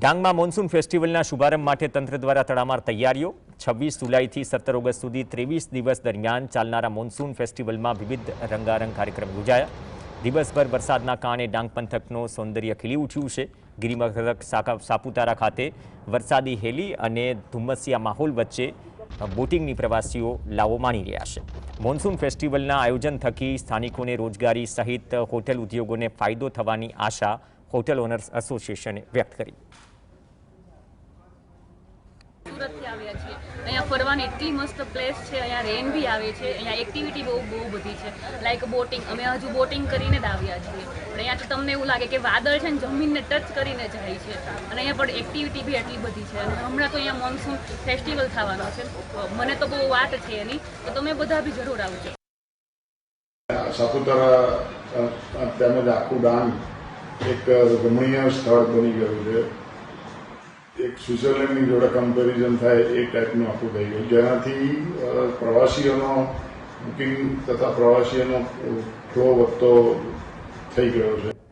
ડાંગમાં મોન્સૂન ફેસ્ટિવલના શુભારંભ માટે તંત્ર દ્વારા તડામાર તૈયારીઓ. છવ્વીસ જુલાઈથી સત્તર ઓગસ્ટ સુધી ત્રેવીસ દિવસ દરમિયાન ચાલનારા મોન્સૂન ફેસ્ટિવલમાં વિવિધ રંગારંગ કાર્યક્રમ યોજાયા. દિવસભર વરસાદના કારણે ડાંગ પંથકનું સૌંદર્ય ખીલી ઉઠ્યું છે. ગિરિમથક સાપુતારા ખાતે વરસાદી હેલી અને ધુમ્મસિયા માહોલ વચ્ચે બોટિંગની પ્રવાસીઓ લાવો માણી રહ્યા છે. મોન્સૂન ફેસ્ટિવલના આયોજન થકી સ્થાનિકોને રોજગારી સહિત હોટેલ ઉદ્યોગોને ફાયદો થવાની આશા હોટેલ ઓનર્સ એસોસિએશને વ્યક્ત કરી. સુરતથી આવ્યા છીએ. અહીંયા ફરવાની એટલી મસ્ત પ્લેસ છે અહીંયા રેન બી આવે છે અહીંયા એક્ટિવિટી બહુ બહુ બધી છે. લાઈક બોટિંગ અમે હજુ બોટિંગ કરીને જ આવ્યા છીએ. પણ અહીંયા તો તમને એવું લાગે કે વાદળ છે ને જમીનને ટચ કરીને જાય છે. અને અહીંયા પણ એક્ટિવિટી બી એટલી બધી છે. અને હમણાં તો અહીંયા મોન્સૂન ફેસ્ટિવલ થવાનો છે. મને તો બહુ વાત છે એની. તો તમે બધા બી જરૂર આવજો. સાપુતારા તેમજ આખું ડાંગ એક રમણીય સ્થળ બની ગયું છે. એક સ્વિટ્ઝરલેન્ડની જોડે કમ્પેરિઝન થાય એ ટાઈપનું આખું થઈ ગયું. જેનાથી પ્રવાસીઓનો બુકિંગ તથા પ્રવાસીઓનો ફ્લો વધતો થઈ ગયો છે.